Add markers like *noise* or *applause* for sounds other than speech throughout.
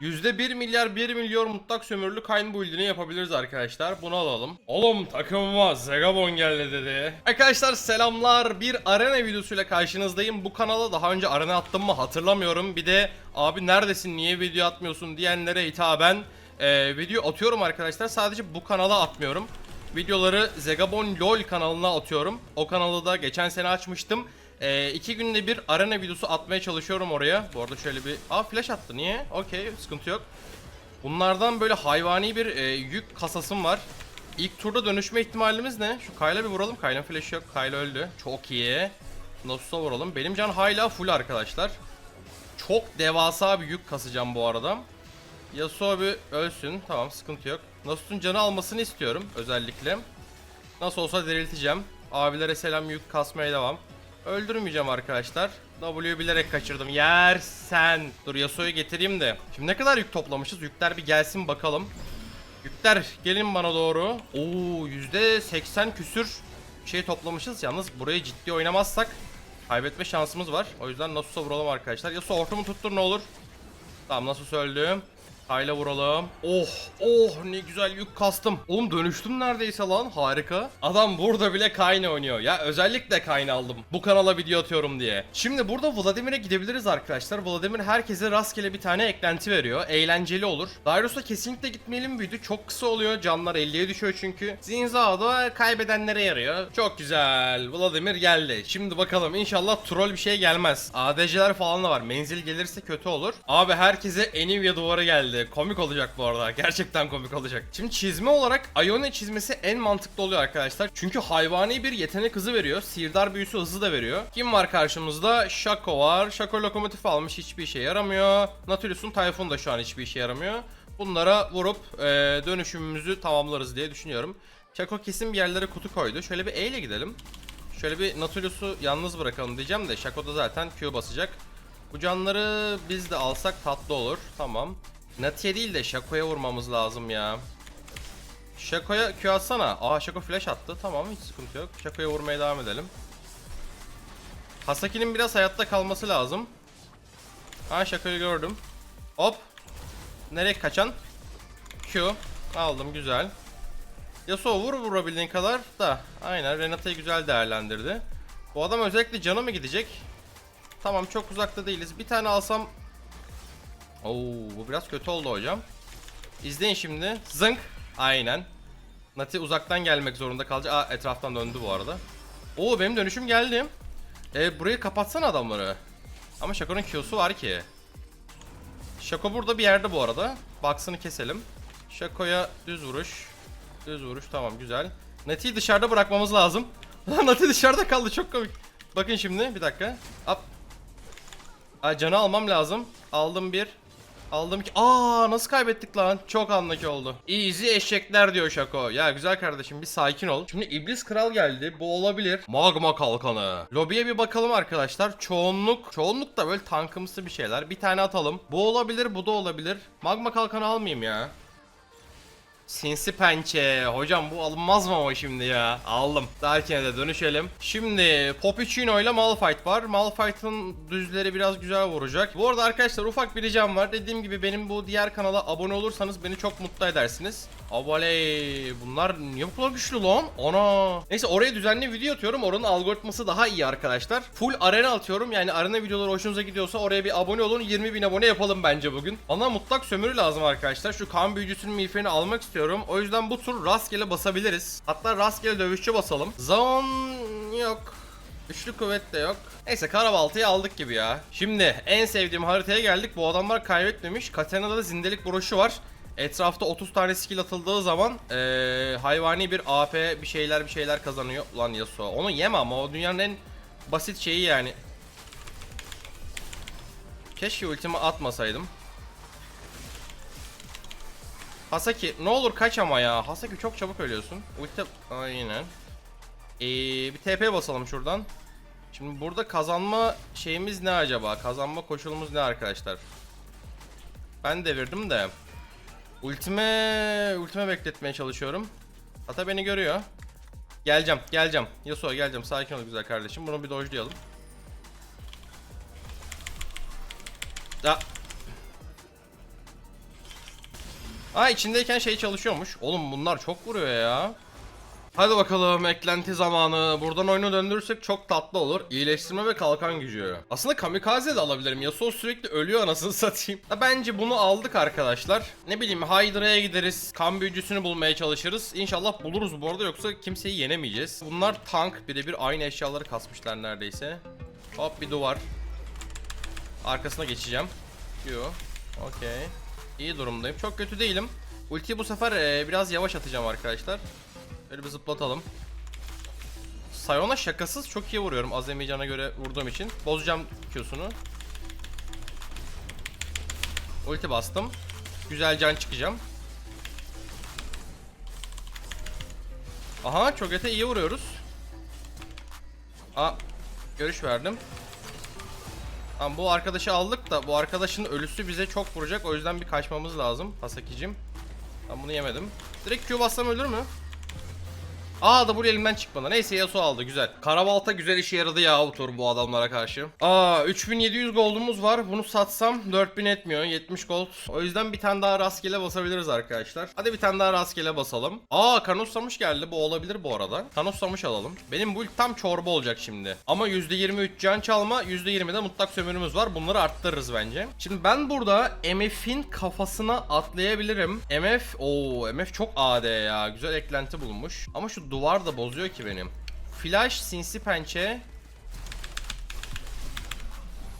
%1 milyar 1 milyon mutlak sömürülü kayn build'ini yapabiliriz arkadaşlar. Bunu alalım. Oğlum takımıma Zegabon geldi dedi. Arkadaşlar selamlar. Bir arena videosuyla karşınızdayım. Bu kanala daha önce arena attım mı hatırlamıyorum. Bir de abi neredesin niye video atmıyorsun diyenlere hitaben e, video atıyorum arkadaşlar. Sadece bu kanala atmıyorum. Videoları Zegabon LOL kanalına atıyorum. O kanalı da geçen sene açmıştım. Ee, iki günde bir arena videosu atmaya çalışıyorum oraya. Bu arada şöyle bir... Aa flash attı niye? Okey sıkıntı yok. Bunlardan böyle hayvani bir e, yük kasasım var. İlk turda dönüşme ihtimalimiz ne? Şu Kayla bir vuralım. Kayla'nın flash yok. Kayla öldü. Çok iyi. Nasus'a vuralım. Benim can hala full arkadaşlar. Çok devasa bir yük kasacağım bu arada. Yasuo bir ölsün. Tamam sıkıntı yok. Nasus'un canı almasını istiyorum özellikle. Nasıl olsa dirilteceğim. Abilere selam yük kasmaya devam. Öldürmeyeceğim arkadaşlar. W'yu bilerek kaçırdım. Yersen. Dur Yasuo'yu getireyim de. Şimdi ne kadar yük toplamışız? Yükler bir gelsin bakalım. Yükler gelin bana doğru. Oo %80 küsür şey toplamışız. Yalnız burayı ciddi oynamazsak kaybetme şansımız var. O yüzden Nasus'a vuralım arkadaşlar. Yasuo ortamı tuttur ne olur. Tamam Nasus öldü. Hayla vuralım. Oh oh ne güzel yük kastım. Oğlum dönüştüm neredeyse lan harika. Adam burada bile Kayn'ı oynuyor. Ya özellikle Kayn'ı aldım. Bu kanala video atıyorum diye. Şimdi burada Vladimir'e gidebiliriz arkadaşlar. Vladimir herkese rastgele bir tane eklenti veriyor. Eğlenceli olur. Darius'a kesinlikle gitmeyelim video. Çok kısa oluyor. Canlar 50'ye düşüyor çünkü. Zinzao da kaybedenlere yarıyor. Çok güzel. Vladimir geldi. Şimdi bakalım inşallah troll bir şey gelmez. ADC'ler falan da var. Menzil gelirse kötü olur. Abi herkese Nvidia duvarı geldi. Komik olacak bu arada. Gerçekten komik olacak. Şimdi çizme olarak Ione çizmesi en mantıklı oluyor arkadaşlar. Çünkü hayvani bir yetenek hızı veriyor. Sihirdar büyüsü hızı da veriyor. Kim var karşımızda? Shaco var. Shaco lokomotif almış. Hiçbir işe yaramıyor. Nautilus'un Typhoon da şu an hiçbir işe yaramıyor. Bunlara vurup e, dönüşümümüzü tamamlarız diye düşünüyorum. Shaco kesin bir yerlere kutu koydu. Şöyle bir E ile gidelim. Şöyle bir Nautilus'u yalnız bırakalım diyeceğim de Shaco da zaten Q basacak. Bu canları biz de alsak tatlı olur. Tamam. Natiye değil de Shaco'ya vurmamız lazım ya. Shaco'ya Q atsana. Aa Shaco flash attı. Tamam hiç sıkıntı yok. Shaco'ya vurmaya devam edelim. Hasaki'nin biraz hayatta kalması lazım. Aa Shaco'yu gördüm. Hop. Nereye kaçan? Q. Aldım güzel. Yasuo vur vurabildiğin kadar da. Aynen Renata'yı güzel değerlendirdi. Bu adam özellikle canı mı gidecek? Tamam çok uzakta değiliz. Bir tane alsam Oo bu biraz kötü oldu hocam. İzleyin şimdi. Zınk. Aynen. Nati uzaktan gelmek zorunda kalacak. Aa etraftan döndü bu arada. Oo benim dönüşüm geldi. E, burayı kapatsana adamları. Ama Shaco'nun Q'su var ki. Shaco burada bir yerde bu arada. Box'ını keselim. Shaco'ya düz vuruş. Düz vuruş tamam güzel. Nati'yi dışarıda bırakmamız lazım. *laughs* Nati dışarıda kaldı çok komik. Bakın şimdi bir dakika. Hop. Aa, canı almam lazım. Aldım bir. Aldım ki. Aa nasıl kaybettik lan? Çok anlaki oldu. Easy eşekler diyor Şako. Ya güzel kardeşim bir sakin ol. Şimdi İblis Kral geldi. Bu olabilir. Magma kalkanı. Lobiye bir bakalım arkadaşlar. Çoğunluk. Çoğunluk da böyle tankımsı bir şeyler. Bir tane atalım. Bu olabilir. Bu da olabilir. Magma kalkanı almayayım ya. Sinsi pençe. Hocam bu alınmaz mı ama şimdi ya? Aldım. Derken de dönüşelim. Şimdi Popicino ile Malphite var. Malphite'ın düzleri biraz güzel vuracak. Bu arada arkadaşlar ufak bir ricam var. Dediğim gibi benim bu diğer kanala abone olursanız beni çok mutlu edersiniz. Abaley. Bunlar niye bu kadar güçlü lan? Ana. Neyse oraya düzenli video atıyorum. Oranın algoritması daha iyi arkadaşlar. Full arena atıyorum. Yani arena videoları hoşunuza gidiyorsa oraya bir abone olun. 20 bin abone yapalım bence bugün. Bana mutlak sömürü lazım arkadaşlar. Şu kan büyücüsünün miğferini almak istiyorum. O yüzden bu tur rastgele basabiliriz. Hatta rastgele dövüşçü basalım. Zaun yok. Üçlü kuvvet de yok. Neyse karabaltayı aldık gibi ya. Şimdi en sevdiğim haritaya geldik. Bu adamlar kaybetmemiş. Katena'da da zindelik broşu var. Etrafta 30 tane skill atıldığı zaman eee, hayvani bir AP bir şeyler bir şeyler kazanıyor. Ulan Yasuo. Onu yeme ama o dünyanın en basit şeyi yani. Keşke ultimi atmasaydım. Hasaki ne olur kaç ama ya. Hasaki çok çabuk ölüyorsun. Ulti aynen. Ee, bir TP basalım şuradan. Şimdi burada kazanma şeyimiz ne acaba? Kazanma koşulumuz ne arkadaşlar? Ben devirdim de. Ultime ultime bekletmeye çalışıyorum. Ata beni görüyor. Geleceğim, geleceğim. Yasuo geleceğim. Sakin ol güzel kardeşim. Bunu bir dojlayalım. Ya. Ha içindeyken şey çalışıyormuş. Oğlum bunlar çok vuruyor ya. Hadi bakalım eklenti zamanı. Buradan oyunu döndürürsek çok tatlı olur. İyileştirme ve kalkan gücü. Aslında kamikaze de alabilirim. Yasuo sürekli ölüyor anasını *laughs* satayım. Ha, bence bunu aldık arkadaşlar. Ne bileyim Hydra'ya gideriz. Kan büyücüsünü bulmaya çalışırız. İnşallah buluruz bu arada yoksa kimseyi yenemeyeceğiz. Bunlar tank birebir aynı eşyaları kasmışlar neredeyse. Hop bir duvar. Arkasına geçeceğim. Yo. Okey. İyi durumdayım. Çok kötü değilim. Ultiyi bu sefer eee, biraz yavaş atacağım arkadaşlar. Böyle bir zıplatalım. Sayon'a şakasız çok iyi vuruyorum Azerbaycan'a göre vurduğum için. Bozacağım Q'sunu. Ulti bastım. Güzel can çıkacağım. Aha çok öte iyi vuruyoruz. Aa görüş verdim. Tamam bu arkadaşı aldık da bu arkadaşın ölüsü bize çok vuracak o yüzden bir kaçmamız lazım Hasakicim. Ben bunu yemedim. Direkt Q bassam ölür mü? Aa da bu elimden çıkmadı. Neyse Yasuo aldı güzel. Karabalta güzel işe yaradı ya bu tur bu adamlara karşı. Aa 3700 gold'umuz var. Bunu satsam 4000 etmiyor. 70 gold. O yüzden bir tane daha rastgele basabiliriz arkadaşlar. Hadi bir tane daha rastgele basalım. Aa Kanussamış geldi. Bu olabilir bu arada. Kanussamış alalım. Benim bu tam çorba olacak şimdi. Ama %23 can çalma, %20 de mutlak sömürümüz var. Bunları arttırırız bence. Şimdi ben burada MF'in kafasına atlayabilirim. MF, o MF çok AD ya. Güzel eklenti bulunmuş. Ama şu duvar da bozuyor ki benim. Flash, sinsi pençe.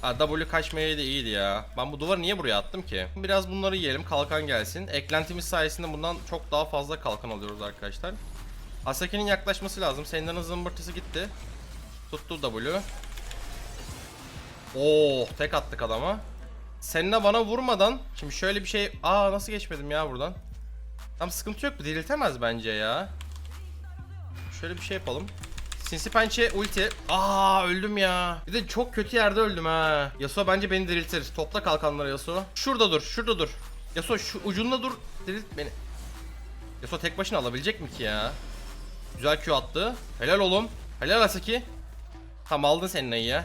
Ha W kaçmaya da iyiydi ya. Ben bu duvarı niye buraya attım ki? Biraz bunları yiyelim kalkan gelsin. Eklentimiz sayesinde bundan çok daha fazla kalkan alıyoruz arkadaşlar. Hasaki'nin yaklaşması lazım. Senden zımbırtısı gitti. Tuttu W. Oh tek attık adama. Seninle bana vurmadan şimdi şöyle bir şey aa nasıl geçmedim ya buradan. Tam sıkıntı yok bu diriltemez bence ya. Şöyle bir şey yapalım. Sinsi pençe ulti. Aa öldüm ya. Bir de çok kötü yerde öldüm ha. Yasuo bence beni diriltir. Topla kalkanları Yasuo. Şurada dur, şurada dur. Yasuo şu ucunda dur. Dirilt beni. Yasuo tek başına alabilecek mi ki ya? Güzel Q attı. Helal oğlum. Helal Asaki. Tamam aldın senin ayı ya.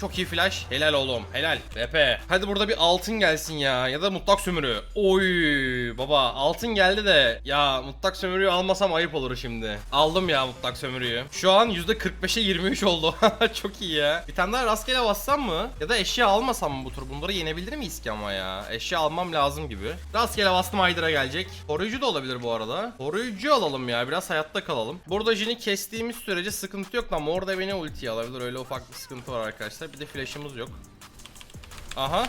Çok iyi flash. Helal oğlum. Helal. VP. Hadi burada bir altın gelsin ya. Ya da mutlak sömürü. Oy baba altın geldi de. Ya mutlak sömürüyü almasam ayıp olur şimdi. Aldım ya mutlak sömürüyü. Şu an %45'e 23 oldu. *laughs* Çok iyi ya. Bir tane daha rastgele bassam mı? Ya da eşya almasam mı bu tur? Bunları yenebilir miyiz ki ama ya? Eşya almam lazım gibi. Rastgele bastım Hydra gelecek. Koruyucu da olabilir bu arada. Koruyucu alalım ya. Biraz hayatta kalalım. Burada Jin'i kestiğimiz sürece sıkıntı yok ama orada beni ultiye alabilir. Öyle ufak bir sıkıntı var arkadaşlar. Bir de flash'ımız yok. Aha.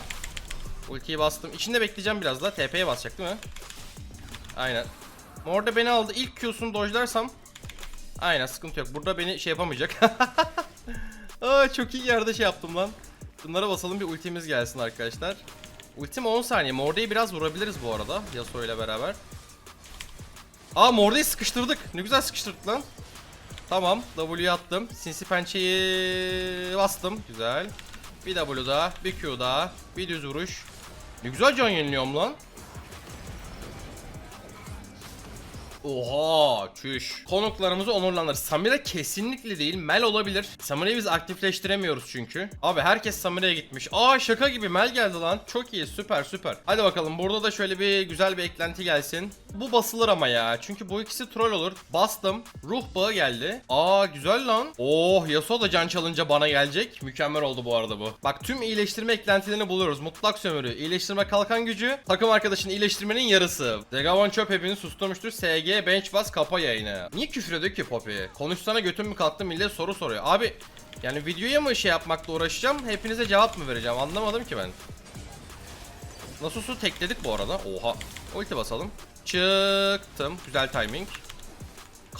Ultiyi bastım. İçinde bekleyeceğim biraz daha. TP'ye basacak değil mi? Aynen. Orada beni aldı. İlk Q'sunu dojlarsam Aynen sıkıntı yok. Burada beni şey yapamayacak. *laughs* Aa çok iyi yerde şey yaptım lan. Bunlara basalım bir ultimiz gelsin arkadaşlar. Ultim 10 saniye. Morde'yi biraz vurabiliriz bu arada. Yasuo ile beraber. Aa Morde'yi sıkıştırdık. Ne güzel sıkıştırdık lan. Tamam. W'yu attım. Sinsi pençeyi bastım. Güzel. Bir W daha. Bir Q daha. Bir düz vuruş. Ne güzel can yeniliyorum lan. Oha çüş. Konuklarımızı onurlandır. Samira kesinlikle değil. Mel olabilir. Samira'yı biz aktifleştiremiyoruz çünkü. Abi herkes Samira'ya gitmiş. Aa şaka gibi Mel geldi lan. Çok iyi süper süper. Hadi bakalım burada da şöyle bir güzel bir eklenti gelsin. Bu basılır ama ya. Çünkü bu ikisi troll olur. Bastım. Ruh bağı geldi. Aa güzel lan. Oh Yasuo da can çalınca bana gelecek. Mükemmel oldu bu arada bu. Bak tüm iyileştirme eklentilerini buluyoruz. Mutlak sömürü, iyileştirme kalkan gücü, takım arkadaşın iyileştirmenin yarısı. Zegavon çöp hepini susturmuştur. SG bench bas kapa yayını. Niye küfür ediyor ki Poppy? Konuşsana götüm mü kalktı millet soru soruyor. Abi yani videoya mı şey yapmakla uğraşacağım? Hepinize cevap mı vereceğim? Anlamadım ki ben. Nasıl su tekledik bu arada? Oha. Ulti basalım. Çıktım. Güzel timing.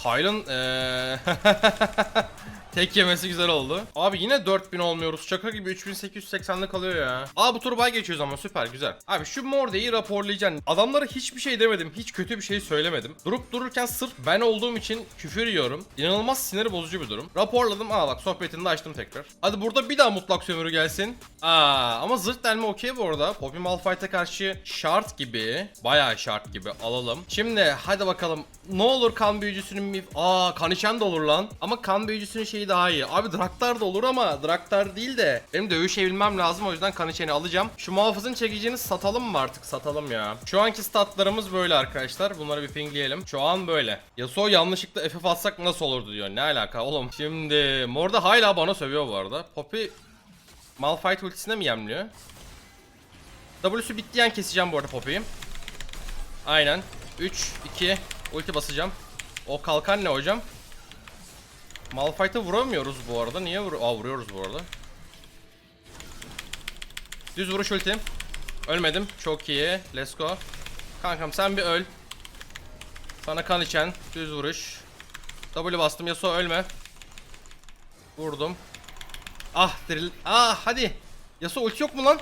Kyle'ın eee *laughs* tek yemesi güzel oldu. Abi yine 4000 olmuyoruz. Şaka gibi 3880'de kalıyor ya. Aa bu tur bay geçiyoruz ama süper güzel. Abi şu Morde'yi raporlayacaksın. Adamlara hiçbir şey demedim. Hiç kötü bir şey söylemedim. Durup dururken sırf ben olduğum için küfür yiyorum. İnanılmaz sinir bozucu bir durum. Raporladım. Aa bak sohbetini de açtım tekrar. Hadi burada bir daha mutlak sömürü gelsin. Aa ama zırt delme okey bu arada. Poppy Malphite'e karşı şart gibi. Bayağı şart gibi alalım. Şimdi hadi bakalım. Ne olur kan büyücüsünün. Aa kan içen de olur lan. Ama kan büyücüsünün şeyi Hasaki daha iyi. Abi Draktar da olur ama Draktar değil de benim dövüşebilmem lazım o yüzden Kaniçen'i alacağım. Şu muhafızın çekicini satalım mı artık? Satalım ya. Şu anki statlarımız böyle arkadaşlar. Bunları bir pingleyelim. Şu an böyle. Yasuo yanlışlıkla FF atsak nasıl olurdu diyor. Ne alaka oğlum? Şimdi Morda hala bana sövüyor bu arada. Poppy Malphite ultisine mi yemliyor? W'su bittiği an keseceğim bu arada Poppy'yi. Aynen. 3, 2, ulti basacağım. O kalkan ne hocam? Malphite'ı vuramıyoruz bu arada. Niye vur Aa, vuruyoruz bu arada. Düz vuruş ulti. Ölmedim. Çok iyi. Let's go. Kankam sen bir öl. Sana kan içen. Düz vuruş. W bastım. Yasuo ölme. Vurdum. Ah drill. Ah hadi. Yasuo ulti yok mu lan?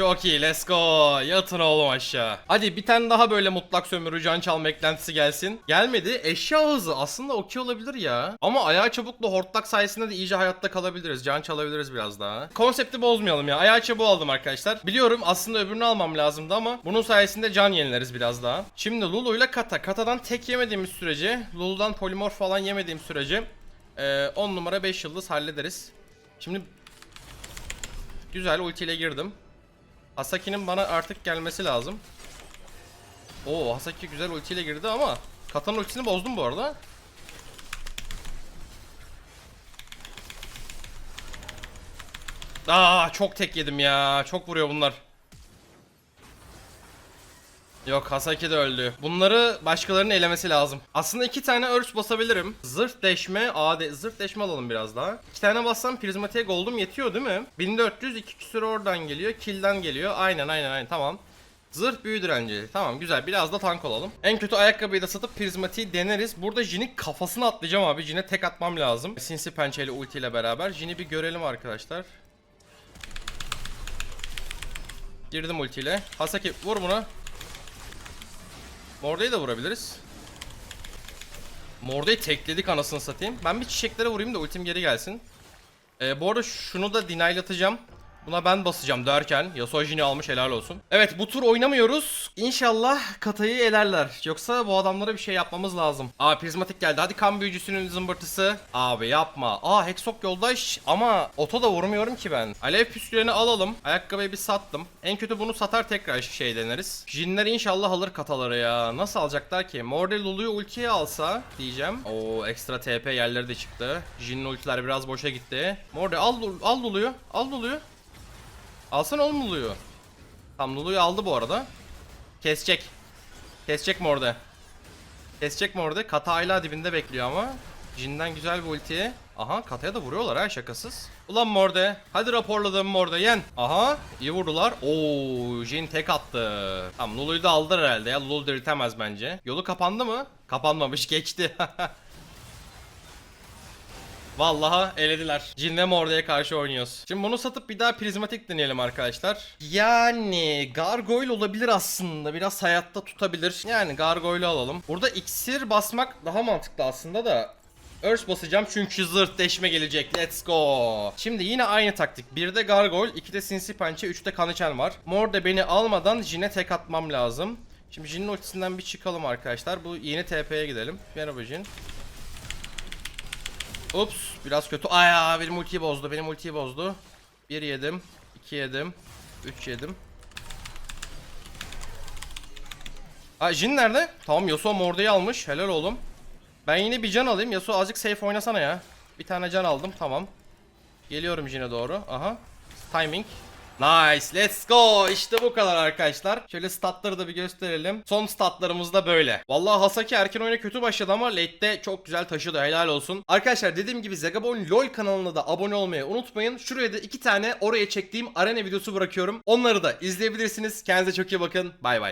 Çok iyi let's go. Yatın oğlum aşağı. Hadi bir tane daha böyle mutlak sömürü can çalma eklentisi gelsin. Gelmedi. Eşya hızı aslında okey olabilir ya. Ama ayağı çabukla hortlak sayesinde de iyice hayatta kalabiliriz. Can çalabiliriz biraz daha. Konsepti bozmayalım ya. Ayağı çabuk aldım arkadaşlar. Biliyorum aslında öbürünü almam lazımdı ama bunun sayesinde can yenileriz biraz daha. Şimdi Lulu ile Kata. Kata'dan tek yemediğimiz sürece, Lulu'dan polimorf falan yemediğim sürece 10 numara 5 yıldız hallederiz. Şimdi güzel ultiyle girdim. Hasaki'nin bana artık gelmesi lazım. Oo Hasaki güzel ultiyle girdi ama Kata'nın ultisini bozdum bu arada. Aa çok tek yedim ya. Çok vuruyor bunlar. Yok Hasaki de öldü. Bunları başkalarının elemesi lazım. Aslında iki tane örs basabilirim. Zırh deşme, AD, zırh deşme alalım biraz daha. İki tane bassam prizmatiğe gold'um yetiyor değil mi? 1400 iki küsür oradan geliyor. Kill'den geliyor. Aynen aynen aynen tamam. Zırh büyü direnci. Tamam güzel biraz da tank olalım. En kötü ayakkabıyı da satıp prizmatiği deneriz. Burada Jin'i kafasına atlayacağım abi. Jin'e tek atmam lazım. Sinsi pençeli ulti ile beraber. Jin'i bir görelim arkadaşlar. Girdim ultiyle. Hasaki vur buna. Morda'yı da vurabiliriz. Morda'yı tekledik anasını satayım. Ben bir çiçeklere vurayım da ultim geri gelsin. Ee, bu arada şunu da denilatacağım. Buna ben basacağım derken Yasuo Jin'i almış helal olsun. Evet bu tur oynamıyoruz. İnşallah Kata'yı elerler. Yoksa bu adamlara bir şey yapmamız lazım. Aa prizmatik geldi. Hadi kan büyücüsünün zımbırtısı. Abi yapma. Aa Hexok yoldaş ama oto da vurmuyorum ki ben. Alev püsküleni alalım. Ayakkabıyı bir sattım. En kötü bunu satar tekrar şey deneriz. Jinler inşallah alır kataları ya. Nasıl alacaklar ki? Morde Lulu'yu ultiye alsa diyeceğim. Oo ekstra TP yerleri de çıktı. Jin'in ultiler biraz boşa gitti. Morde al, al Lulu'yu. Al Lulu'yu. Alsana oğlum Lulu'yu. Tam Lulu'yu aldı bu arada. Kesecek. Kesecek mi orada? Kesecek mi orada? Kata hala dibinde bekliyor ama. Jin'den güzel bir ulti. Aha Kata'ya da vuruyorlar ha şakasız. Ulan Morde. Hadi raporladım Morde yen. Aha iyi vurdular. Oo Jin tek attı. Tamam Lulu'yu da aldılar herhalde ya. Lulu diritemez bence. Yolu kapandı mı? Kapanmamış *laughs* geçti. *laughs* Vallahi elediler. Jin'le Morde'ye karşı oynuyoruz. Şimdi bunu satıp bir daha prizmatik deneyelim arkadaşlar. Yani gargoyle olabilir aslında. Biraz hayatta tutabilir. Yani gargoyle alalım. Burada iksir basmak daha mantıklı aslında da. Örs basacağım çünkü zırt deşme gelecek. Let's go. Şimdi yine aynı taktik. 1'de Gargoyle, 2'de Sinsi Pençe, 3'te Kanıçen var. Morde beni almadan Jin'e tek atmam lazım. Şimdi Jin'in ultisinden bir çıkalım arkadaşlar. Bu yeni TP'ye gidelim. Merhaba Jin. Ups biraz kötü. Ay benim ultiyi bozdu. Benim ultiyi bozdu. 1 yedim. 2 yedim. 3 yedim. Aa Jin nerede? Tamam Yasuo Morde'yi almış. Helal oğlum. Ben yine bir can alayım. Yasuo azıcık safe oynasana ya. Bir tane can aldım. Tamam. Geliyorum Jin'e doğru. Aha. Timing. Nice. Let's go. İşte bu kadar arkadaşlar. Şöyle statları da bir gösterelim. Son statlarımız da böyle. Vallahi Hasaki erken oyuna kötü başladı ama late'de çok güzel taşıdı. Helal olsun. Arkadaşlar dediğim gibi Zegabon LoL kanalına da abone olmayı unutmayın. Şuraya da iki tane oraya çektiğim arena videosu bırakıyorum. Onları da izleyebilirsiniz. Kendinize çok iyi bakın. Bay bay.